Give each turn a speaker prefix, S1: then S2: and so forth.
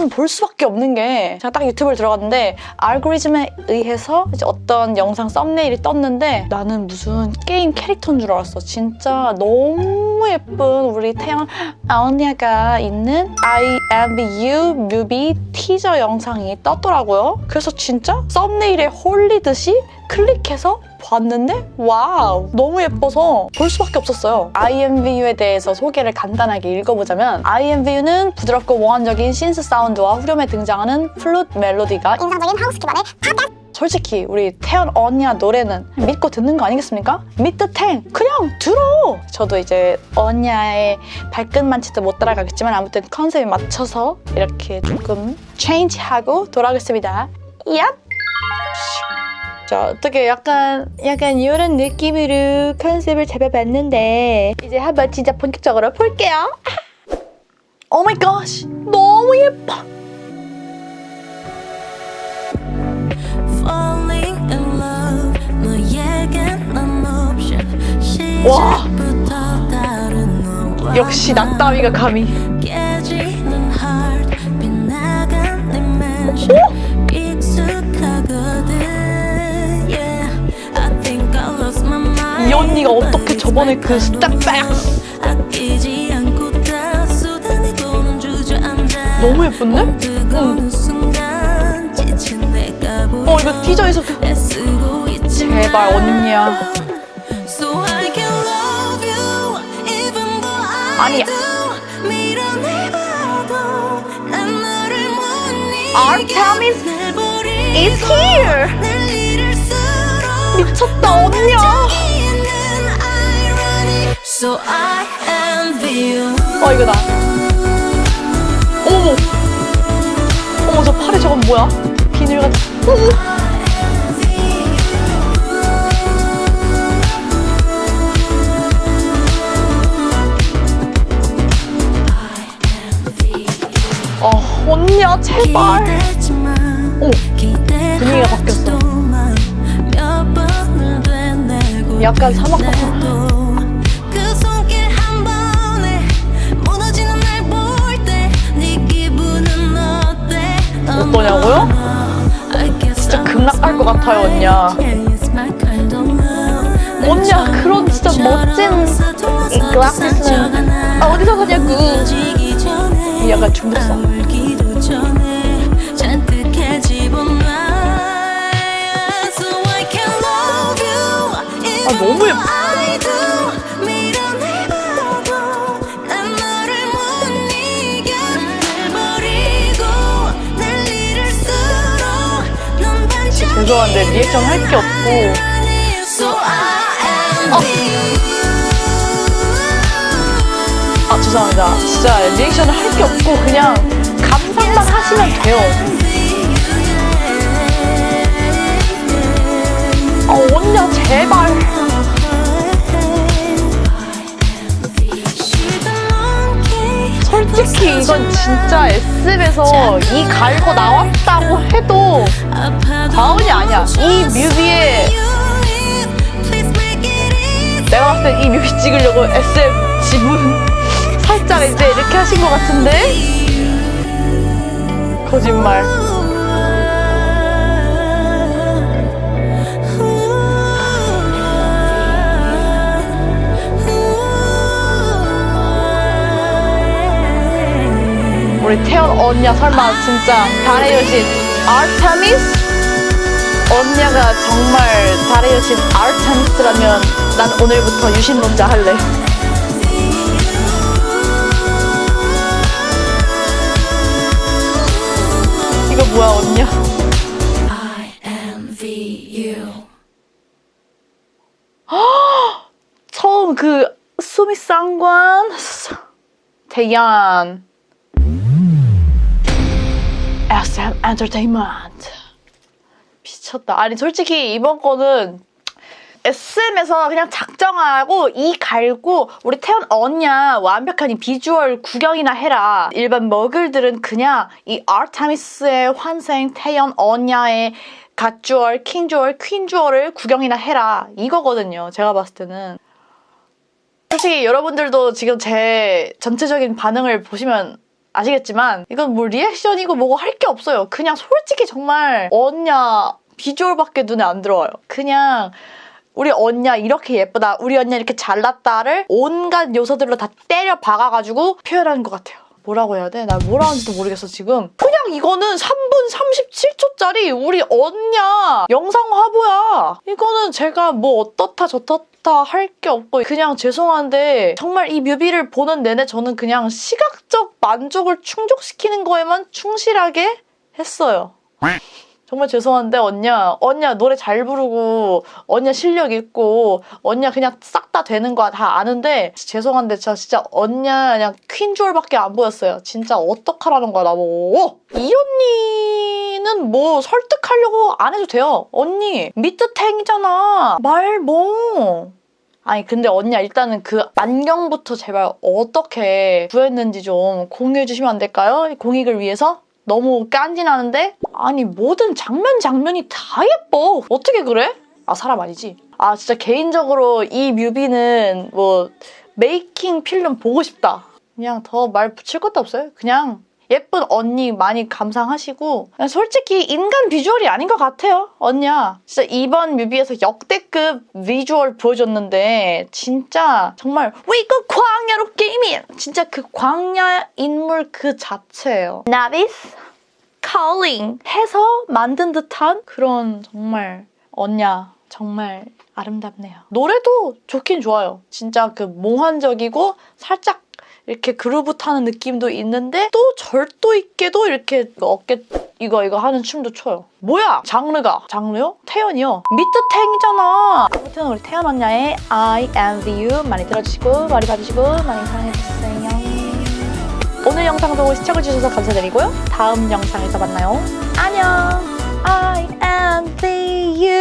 S1: 이건 볼 수밖에 없는 게 제가 딱 유튜브를 들어갔는데 알고리즘에 의해서 이제 어떤 영상 썸네일이 떴는데 나는 무슨 게임 캐릭터인 줄 알았어. 진짜 너무 예쁜 우리 태연 언니가 있는 I am you 뮤비 티저 영상이 떴더라고요. 그래서 진짜 썸네일에 홀리듯이 클릭해서 봤는데 와우 너무 예뻐서 볼 수밖에 없었어요. IMVU에 대해서 소개를 간단하게 읽어보자면 IMVU는 부드럽고 몽환적인 신스 사운드와 후렴에 등장하는 플룻 멜로디가
S2: 인상적인 하우스 기반의
S1: 솔직히 우리 태연 언니야 노래는 믿고 듣는 거 아니겠습니까? 믿듯 탱 그냥 들어 저도 이제 언니의 발끝만치도 못 따라가겠지만 아무튼 컨셉에 맞춰서 이렇게 조금 체인지하고 돌아가겠습니다 얍! 자 어떻게 약간 약간 이런 느낌으로 컨셉을 잡아봤는데 이제 한번 진짜 본격적으로 볼게요. 오 마이 갓 너무 예뻐. 와. 역시 낙다미가 감히 이 언니가 어떻게 저번에 그 스텝백 너무 예쁜데?
S3: 내가
S1: 어 이거 티저에서 그- 제발 언니야 아니야. Artemis
S3: 날 버리고
S1: is here. 미쳤다 언니야
S3: So I envy you.
S1: 어 이거다. 어머. 어머 저 팔에 저건 뭐야? 비늘 같은. 어 언니야 제발. 오 분위기가 바뀌었어. 약간 사막 같아 진짜 극락 갈것 같아요, 언니야. 언니야, 그런 진짜 멋진 이 글라스는 아, 어디서 사냐고. 이 약간 중독성. 죄송한데 리액션 할 게 없고. 어. 아 죄송합니다. 진짜 리액션을 할 게 없고 그냥 감상만 하시면 돼요. 아 언니야 제발 솔직히 이건 진짜 S에서 이 갈고 나왔다고 해도 과언이 아니야. 이 뮤비에 내가 봤을 땐이 뮤비 찍으려고 SM 지분 살짝 이제 이렇게 하신 것 같은데? 거짓말 우리 태연 언니야 설마 진짜 달의 여신 아르테미스? 언니가 정말 달의 여신 아르테미스라면 난 오늘부터 유신론자 할래 이거 뭐야 언니야. 처음 그 수미 쌍관 태연 SM 엔터테인먼트. 미쳤다. 아니 솔직히 이번 거는 SM에서 그냥 작정하고 이 갈고 우리 태연 언니야 완벽한 이 비주얼 구경이나 해라. 일반 머글들은 그냥 이 아르타미스의 환생 태연 언니의 갓주얼, 킹주얼, 퀸주얼을 구경이나 해라. 이거거든요 제가 봤을 때는. 솔직히 여러분들도 지금 제 전체적인 반응을 보시면 아시겠지만 이건 뭐 리액션이고 뭐고 할 게 없어요. 그냥 솔직히 정말 언냐 비주얼밖에 눈에 안 들어와요. 그냥 우리 언냐 이렇게 예쁘다, 우리 언냐 이렇게 잘났다를 온갖 요소들로 다 때려 박아가지고 표현하는 것 같아요. 뭐라고 해야 돼? 나 뭐라 하는지도 모르겠어 지금. 그냥 이거는 3분 37초짜리 우리 언냐 영상 화보야. 이거는 제가 뭐 어떻다 저떻다 할게 없고 그냥 죄송한데 정말 이 뮤비를 보는 내내 저는 그냥 시각적 만족을 충족시키는 거에만 충실하게 했어요. 정말 죄송한데 언냐 언냐 노래 잘 부르고 언냐 실력 있고 언냐 그냥 싹 다 되는 거 다 아는데 죄송한데 저 진짜 언냐 그냥 퀸주얼밖에 안 보였어요. 진짜 어떡하라는 거야 나보고. 이 언니는 뭐 설득하려고 안 해도 돼요. 언니 미트탱이잖아. 말 뭐. 아니 근데 언니야 일단은 그 안경부터 제발 어떻게 구했는지 좀 공유해 주시면 안 될까요? 공익을 위해서? 너무 깐지나는데? 아니 모든 장면 장면이 다 예뻐 어떻게 그래? 아 사람 아니지? 아 진짜 개인적으로 이 뮤비는 뭐 메이킹 필름 보고 싶다 그냥 더 말 붙일 것도 없어요 그냥 예쁜 언니 많이 감상하시고 솔직히 인간 비주얼이 아닌 것 같아요 언니야. 진짜 이번 뮤비에서 역대급 비주얼 보여줬는데 진짜 정말 왜 이거 광야로 게임이야 진짜 그 광야 인물 그 자체예요. 나비스 calling 해서 만든 듯한 그런 정말 언냐 정말 아름답네요. 노래도 좋긴 좋아요. 진짜 그 몽환적이고 살짝 이렇게 그루브 타는 느낌도 있는데 또 절도 있게도 이렇게 어깨 이거 이거 하는 춤도 춰요. 뭐야? 장르가 장르요? 태연이요. 미트탱이잖아. 아무튼 우리 태연 언니의 I Envy You 많이 들어주시고 많이 봐주시고 많이 사랑해주세요. 오늘 영상도 시청해주셔서 감사드리고요. 다음 영상에서 만나요. 안녕. I Envy